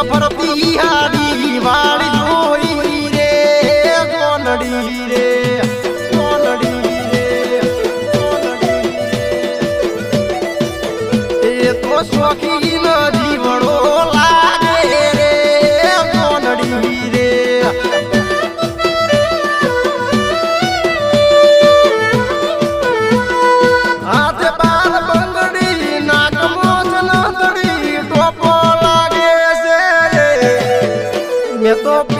Kafr Bihari વાળ જોઈ રે ગોનડી રે. Yo copio.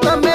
también.